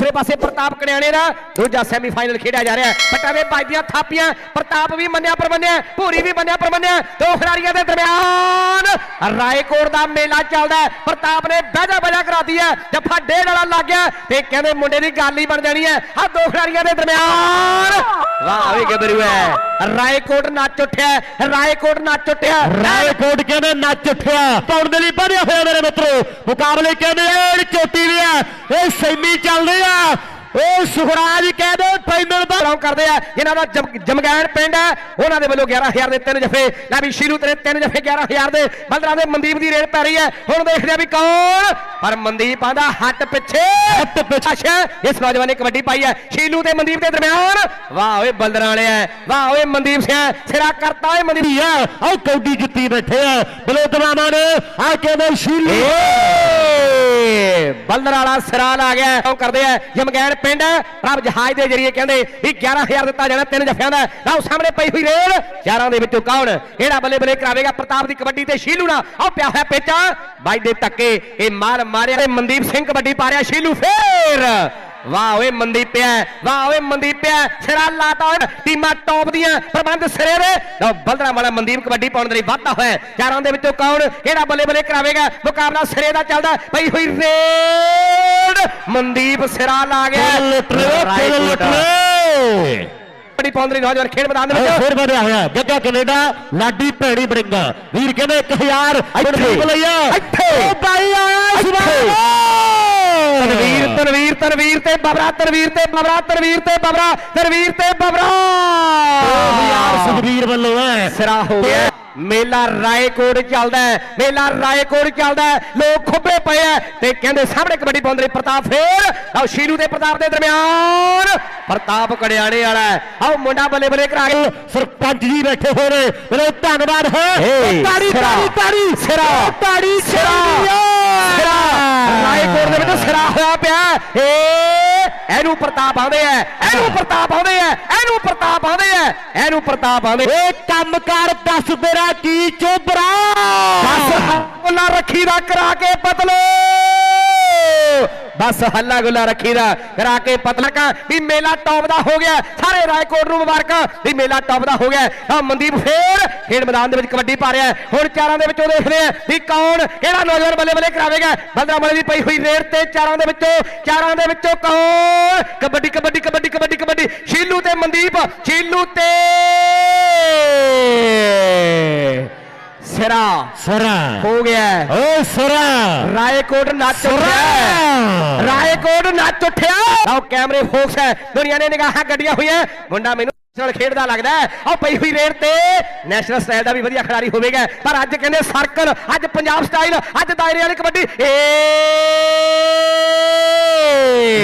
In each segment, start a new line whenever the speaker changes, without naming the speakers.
ਦੂਸਰੇ ਪਾਸੇ ਪ੍ਰਤਾਪ ਕਣਿਆਣੇ ਦਾ ਦੂਜਾ ਸੈਮੀਫਾਈਨਲ ਖੇਡਿਆ ਜਾ ਰਿਹਾ ਹੈ ਪੱਟਾਂ ਦੇ ਵੱਜਦੀਆਂ ਥਾਪੀਆਂ, ਪ੍ਰਤਾਪ ਵੀ ਮੰਨਿਆ ਪਰਮੰਨਿਆ, ਭੂਰੀ ਵੀ ਮੰਨਿਆ ਪਰਮੰਨਿਆ, ਦੋ ਖਿਡਾਰੀਆਂ ਦੇ ਦਰਮਿਆਨ ਰਾਏਕੋਟ ਦਾ ਮੇਲਾ ਚੱਲਦਾ ਪ੍ਰਤਾਪ ਨੇ ਬਹਿਜਾ ਬਹਿਜਾ ਕਰਾਤੀ ਹੈ, ਜੱਫਾ ਡੇਢ ਵਾਲਾ ਲੱਗ ਗਿਆ ਤੇ ਕਹਿੰਦੇ ਮੁੰਡੇ ਦੀ ਗੱਲ ਹੀ ਬਣ ਜਾਣੀ ਹੈ ਆ ਦੋ ਖਿਡਾਰੀਆਂ ਦੇ ਦਰਮਿਆਨ ਵੀ ਗੱਭਰੂ ਹੈ? ਰਾਏਕੋਟ ਨੱਚ ਉੱਠਿਆ ਹੈ, ਰਾਏਕੋਟ ਨੱਚ ਉੱਠਿਆ।
ਰਾਏਕੋਟ ਕਹਿੰਦੇ ਨੱਚ ਉੱਠਿਆ। ਪਾਉਣ ਦੇ ਲਈ ਵਧਿਆ ਹੋਇਆ ਮੇਰੇ ਮਿੱਤਰੋ। ਮੁਕਾਬਲੇ ਕਹਿੰਦੇ ਇਹ ਚੋਟੀ ਵੀ ਆ ਇਹ ਸੈਮੀ ਚੱਲਦੇ ਆ। ਉਹ ਸੁਖਰਾਜ ਕਹਿੰਦੇ ਫਾਈਨਲ ਦਾ
ਬਿਲੋਂਗ ਕਰਦੇ ਆ। ਜਿਨ੍ਹਾਂ ਦਾ ਜਮ- ਜਮਗੈਣ ਪਿੰਡ ਹੈ ਉਹਨਾਂ ਦੇ ਵੱਲੋਂ 11000 ਦੇ ਤਿੰਨ ਜਫੇ। ਲੈ ਵੀ ਸ਼ੀਰੂ ਤੇਰੇ ਤਿੰਨ ਜਫੇ 11000 ਦੇ। ਬਲਦਰਾ ਦੇ ਮਨਦੀਪ ਦੀ ਰੇਡ ਪੈ ਰਹੀ ਹੈ ਹੁਣ ਦੇਖਦੇ ਆ ਵੀ ਕੌਣ। ਪਰ ਮਨਦੀਪ ਆਂਦਾ ਹੱਟ ਪਿੱਛੇ।
ਹੱਟ ਪਿੱਛੇ।
ਅੱਛਾ ਇਸ ਨੌਜਵਾਨ ਨੇ ਕਬੱਡੀ ਪਾਈ ਹੈ ਸ਼ੀਲੂ ਤੇ ਮਨਦੀਪ ਦੇ ਦਰਮਿਆਨ। ਵਾਹ ਓਏ ਬਲਦਰਾ ਵਾਲਿਆ ਵਾਹ ਓਏ ਮਨਦੀਪ ਸਿੰਘ ਸਿਰਾ ਕਰਤਾ ਓਏ ਮਨਦੀਪ।
ਆ ਉਹ ਕੌਡੀ ਜਿੱਤੀ ਬੈਠੇ ਆ। ਬਲੋਤਵਾਨਾ ਨੇ ਆ ਕਹਿੰਦੇ ਸ਼ੀਲੀ।
ਏ ਵਾਲਾ ਸਿਰਾ ਲਾ ਗਿਆ, ਉਹ ਕਰਦੇ ਆ ਜਮਗੈਣ ਪਿੰਡ। ਪ੍ਰਭ ਜਹਾਜ਼ ਦੇ ਜਰੀਏ ਕਹਿੰਦੇ ਵੀ 11000 ਦਿੱਤਾ ਜਾਣਾ, ਤਿੰਨ ਜਫਿਆਂ ਦਾ। ਲਓ, ਸਾਹਮਣੇ ਪਈ ਹੋਈ ਰੇਲ। ਚਾਰਾਂ ਦੇ ਵਿੱਚੋਂ ਕੌਣ? ਕਿਹੜਾ ਬੱਲੇ ਬੱਲੇ ਕਰਾਵੇਗਾ? ਪ੍ਰਤਾਪ ਦੀ ਕਬੱਡੀ ਤੇ ਸ਼ੀਲੂ ਨਾਲ। ਆਹ ਪਿਆ ਹੋਇਆ ਪੇਚਾ। ਬਾਈ ਦੇ ਧੱਕੇ, ਇਹ ਮਾਰ ਮਾਰਿਆ ਤੇ ਮਨਦੀਪ ਸਿੰਘ ਕਬੱਡੀ ਪਾ ਰਿਹਾ, ਸ਼ੀਲੂ ਫੇਰ। ਵਾਹ ਓਏ ਮਨਦੀਪ ਪਿਆ ਵਾਹ ਓਏ ਮਨਦੀਪ ਪਿਆ ਸਿਰਾ ਲਾਤਾ ਓਏ ਟੀਮਾਂ ਟੌਪ ਦੀਆਂ ਪ੍ਰਬੰਧ ਸਿਰੇ ਦੇ। ਲਓ ਬਲਦਰਾ ਵਾਲਾ ਮਨਦੀਪ ਕਬੱਡੀ ਪਾਉਣ ਦੇ ਲਈ ਵਾਧਾ ਹੋਇਆ। ਚਾਰਾਂ ਦੇ ਵਿੱਚੋਂ ਕੌਣ ਕਿਹੜਾ ਬੱਲੇ ਬੱਲੇ ਕਰਾਵੇਗਾ? ਮੁਕਾਬਲਾ ਸਿਰੇ ਦਾ ਚੱਲਦਾ ਪਈ ਹੋਈ ਰੇਡ। ਮਨਦੀਪ ਸਿਰਾ ਲਾ ਗਿਆ।
ਲੁੱਟ ਲਓ ਕਿਹੜੇ
ਰਾਏਕੋਟ।
ਲੁੱਟ ਲਓ।
ਕਬੱਡੀ ਪਾਉਣ ਦੇ ਲਈ ਨੌਜਵਾਨ ਖੇਡ ਮੈਦਾਨ ਦੇ ਵਿੱਚ
ਫਿਰ ਵਧਿਆ ਹੋਇਆ। ਜੱਗਾ ਕੈਨੇਡਾ ਲਾਡੀ ਭੈੜੀ ਬਰਿੰਗਾ। ਵੀਰ ਕਹਿੰਦੇ 1000
ਇੱਥੇ।
ਲਈਆ
ਇੱਥੇ।
ਉਹ ਬਾਈ ਆਇਆ
ਇੱਥੇ। ਤਨਵੀਰ ਤਨਵੀਰ ਤੇ ਬਬਰਾ ਤਨਵੀਰ ਤੇ ਬਬਰਾ ਤਨਵੀਰ ਤੇ ਬਬਰਾ ਤਨਵੀਰ ਤੇ ਬਬਰਾ।
ਯਾਰ ਸੁਖਬੀਰ ਵੱਲੋਂ ਹੈ
ਸਿਰਾ ਹੋ ਗਿਆ। ਮੇਲਾ ਰਾਏਕੋਟ ਚੱਲਦਾ ਹੈ। ਮੇਲਾ ਰਾਏਕੋਟ ਚੱਲਦਾ ਹੈ। ਲੋਕ ਖੁੱਬੇ ਪਏ ਆ ਤੇ ਕਹਿੰਦੇ ਸਾਹਮਣੇ ਕਬੱਡੀ ਪਾਉਂਦੇ ਨੇ ਪ੍ਰਤਾਪ ਫੇਰ। ਆਓ ਸ਼ੀਰੂ ਤੇ ਪ੍ਰਤਾਪ ਦੇ ਦਰਮਿਆਨ। ਪ੍ਰਤਾਪ ਕੜਿਆਣੇ ਵਾਲਾ। ਆਓ ਮੁੰਡਾ ਬੱਲੇ ਬੱਲੇ ਕਰਾ ਕੇ।
ਸਰਪੰਚ ਜੀ ਬੈਠੇ ਹੋਏ ਨੇ। ਮੇਰੇ ਧੰਨਵਾਦ ਹੈ। ਤਾੜੀ। ਤਾੜੀ ਤਾੜੀ।
ਸਿਰਾ।
ਤਾੜੀ
ਸਿਰਾ। ਏ ਇਹਨੂੰ ਪ੍ਰਤਾਪ ਆਉਂਦੇ ਆ ਇਹਨੂੰ ਪ੍ਰਤਾਪ ਆਉਂਦੇ ਆ ਇਹਨੂੰ ਪ੍ਰਤਾਪ ਆਉਂਦੇ ਆ ਇਹਨੂੰ ਪ੍ਰਤਾਪ ਆਉਂਦੇ
ਏ ਕੰਮ ਕਰ ਦੱਸ ਤੇਰਾ ਕੀ ਚੋਬਰਾ
ਬਸ ਗੁੱਲਾ ਰੱਖੀ ਦਾ ਕਰਾ ਕੇ ਪਤਲੋ ਬਸ ਹੱਲਾ ਗੁੱਲਾ ਰੱਖੀ ਕਰਾ ਕੇ ਪਤਲਾ ਵੀ ਮੇਲਾ ਟੌਪ ਦਾ ਹੋ ਗਿਆ। ਸਾਰੇ ਰਾਏਕੋਟ ਨੂੰ ਮੁਬਾਰਕਾਂ, ਵੀ ਮੇਲਾ ਟੌਪ ਦਾ ਹੋ ਗਿਆ। ਆ ਮਨਦੀਪ ਫੇਰ ਖੇਡ ਮੈਦਾਨ ਦੇ ਵਿੱਚ ਕਬੱਡੀ ਪਾ ਰਿਹਾ ਹੁਣ ਚਾਰਾਂ ਦੇ ਵਿੱਚੋਂ ਦੇਖਦੇ ਆ ਵੀ ਕੌਣ, ਕਿਹੜਾ ਨੌਜਵਾਨ ਬੱਲੇ ਬੱਲੇ ਕਰਾਵੇਗਾ। ਬਲਦਰਾ ਵਾਲੇ ਦੀ ਪਈ ਹੋਈ ਰੇਡ ਤੇ ਚਾਰਾਂ ਦੇ ਵਿੱਚੋਂ, ਚਾਰਾਂ ਦੇ ਵਿੱਚੋਂ ਕੌਣ? ਕਬੱਡੀ ਕਬੱਡੀ ਕਬੱਡੀ ਕਬੱਡੀ ਕਬੱਡੀ। ਸ਼ੀਲੂ ਤੇ ਮਨਦੀਪ ਸ਼ੀਲੂ ਤੇ ਸਿਰਾ।
ਸਰਾ।
ਹੋ ਗਿਆ।
ਓ ਸਰਾ।
ਰਾਏਕੋਟ ਨੱਚ। ਉੱਠਿਆ। ਰਾਏਕੋਟ ਨੱਚ ਉੱਠਿਆ। ਆਓ ਕੈਮਰੇ ਫੋਕਸ ਹੈ। ਦੁਨੀਆ ਨੇ ਨਿਗਾਹਾਂ ਗੱਡੀਆਂ ਹੋਈਆਂ। ਮੁੰਡਾ ਮੈਨੂੰ ਨਾਲ ਖੇਡਦਾ ਲੱਗਦਾ ਹੈ। ਆਓ ਪਈ ਹੋਈ ਰੇਡ ਤੇ। ਨੈਸ਼ਨਲ ਸਟਾਈਲ ਦਾ ਵੀ ਵਧੀਆ ਖਿਡਾਰੀ ਹੋਵੇਗਾ। ਪਰ ਅੱਜ ਕਹਿੰਦੇ ਸਰਕਲ ਅੱਜ ਪੰਜਾਬ ਸਟਾਈਲ ਅੱਜ ਦਾਇਰੇ ਵਾਲੀ ਕਬੱਡੀ। ਏ।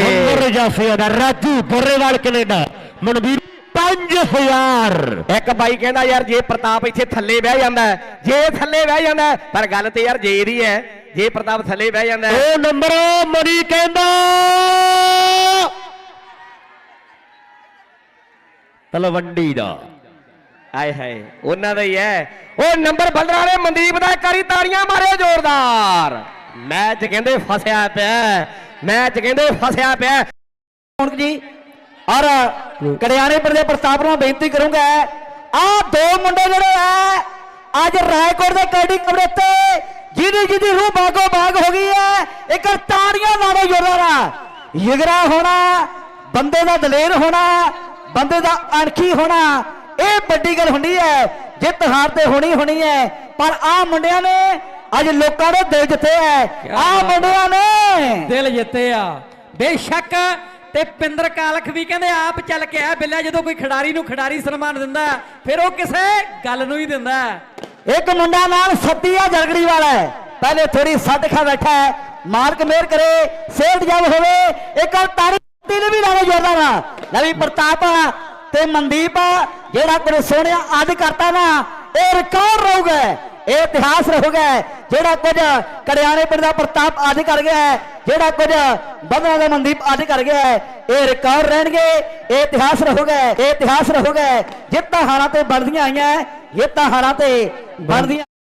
ਨੰਬਰ ਜਾਫੀਆ ਦਾ ਰਾਜੂ ਬੁਰੇਵਾਲ ਕੈਨੇਡਾ। ਮਨਵੀਰ 5000
ਇੱਕ ਬਾਈ ਕਹਿੰਦਾ ਯਾਰ ਜੇ ਪ੍ਰਤਾਪ ਇੱਥੇ ਥੱਲੇ ਬਹਿ ਜਾਂਦਾ ਜੇ ਥੱਲੇ ਬਹਿ ਜਾਂਦਾ ਪਰ ਗੱਲ ਤੇ ਯਾਰ ਜੇ ਦੀ ਹੈ। ਜੇ ਪ੍ਰਤਾਪ ਥੱਲੇ ਬਹਿ ਜਾਂਦਾ
ਉਹ ਨੰਬਰ ਮਰੀ ਕਹਿੰਦਾ। ਤਲਵੰਡੀ ਦਾ।
ਆਏ ਹਾਏ ਉਹਨਾਂ ਦਾ ਹੀ ਹੈ। ਉਹ ਨੰਬਰ ਬਲਦਰਾ ਨੇ ਮਨਦੀਪ ਦਾ ਕਰੀ ਤਾੜੀਆਂ ਮਾਰੇ ਜ਼ੋਰਦਾਰ। ਮੈਚ ਕਹਿੰਦੇ ਫਸਿਆ ਪਿਆ ਮੈਚ ਕਹਿੰਦੇ ਫਸਿਆ ਪਿਆ
ਕੌਣਕ ਜੀ ਔਰ ਕੜਿਆਣੇ ਪਰ ਦੇ ਪ੍ਰਸਤਾਵ ਨੂੰ ਬੇਨਤੀ ਕਰੂੰਗਾ ਆ ਦੋ ਮੁੰਡੇ ਜਿਹੜੇ ਆ ਅੱਜ ਰਾਏਕੋਟ ਦੇ ਕਬੱਡੀ ਕਬੜੇ ਤੇ ਜਿਹਦੀ ਜਿਹਦੀ ਰੂਹ ਬਾਗੋ ਬਾਗ ਹੋ ਗਈ ਹੈ ਇੱਕ ਤਾੜੀਆਂ ਮਾਰੋ ਜੋਰਾਰਾ ਯਗਰਾ ਹੋਣਾ ਬੰਦੇ ਦਾ ਦਲੇਰ ਹੋਣਾ ਬੰਦੇ ਦਾ ਅਣਖੀ ਹੋਣਾ ਇਹ ਵੱਡੀ ਗੱਲ ਹੁੰਦੀ ਹੈ ਜਿੱਤ ਹਾਰ ਤੇ ਹੋਣੀ ਹੋਣੀ ਹੈ ਪਰ ਆ ਮੁੰਡਿਆਂ ਨੇ ਅੱਜ ਲੋਕਾਂ ਦੇ ਦਿਲ ਜਿੱਤੇ ਹੈ ਆ ਮੁੰਡਿਆਂ ਨੇ
ਦਿਲ ਜਿੱਤੇ ਆ। ਬੇਸ਼ੱਕ ਤੇ ਪਿੰਦਰ ਕਾਲਖ ਵੀ ਕਹਿੰਦੇ ਆਪ ਚੱਲ ਕੇ ਆ ਬਿੱਲਾ, ਜਦੋਂ ਕੋਈ ਖਿਡਾਰੀ ਨੂੰ ਖਿਡਾਰੀ ਸਨਮਾਨ ਦਿੰਦਾ, ਫਿਰ ਉਹ ਕਿਸੇ ਗੱਲ ਨੂੰ ਹੀ ਦਿੰਦਾ।
ਇੱਕ ਮੁੰਡਾ ਨਾਮ ਸੱਤੀਆ ਜਲਗੜੀ ਵਾਲਾ ਹੈ। ਪਹਿਲੇ ਥੋੜੀ ਸੱਟ ਖਾ ਬੈਠਾ ਹੈ। ਮਾਲਕ ਮਿਹਰ ਕਰੇ ਸੇਠ ਜਬ ਹੋਵੇ, ਇੱਕ ਵਾਰ ਤਾੜੀ ਨੇ ਵੀ ਲਾਵੇ ਜੋਰਦਾਰ ਨਵੀਂ ਪ੍ਰਤਾਪ ਤੇ ਮਨਦੀਪ ਜਿਹੜਾ ਕੁਝ ਸੋਹਣਿਆ ਅੱਜ ਕਰਤਾ ਨਾ, ਇਹ ਰਿਕਾਰਡ ਰਹੂਗਾ। ਇਹ ਇਤਿਹਾਸ ਰਹੂਗਾ। ਜਿਹੜਾ ਕੁਝ ਕੜਿਆਣੇ ਪਿੰਡ ਦਾ ਪ੍ਰਤਾਪ ਅੱਜ ਕਰ ਗਿਆ ਹੈ, ਜਿਹੜਾ ਕੁਝ ਬੰਦਨਾ ਦਾ ਮਨਦੀਪ ਅੱਜ ਕਰ ਗਿਆ ਹੈ, ਇਹ ਰਿਕਾਰਡ ਰਹਿਣਗੇ, ਇਹ ਇਤਿਹਾਸ ਰਹੂਗਾ, ਇਹ ਇਤਿਹਾਸ ਰਹੂਗਾ। ਜਿੱਤਾਂ ਹਾਰਾਂ ਤੇ ਬਣਦੀਆਂ ਆਈਆਂ, ਜਿੱਤਾਂ ਹਾਰਾਂ ਤੇ ਬਣਦੀਆਂ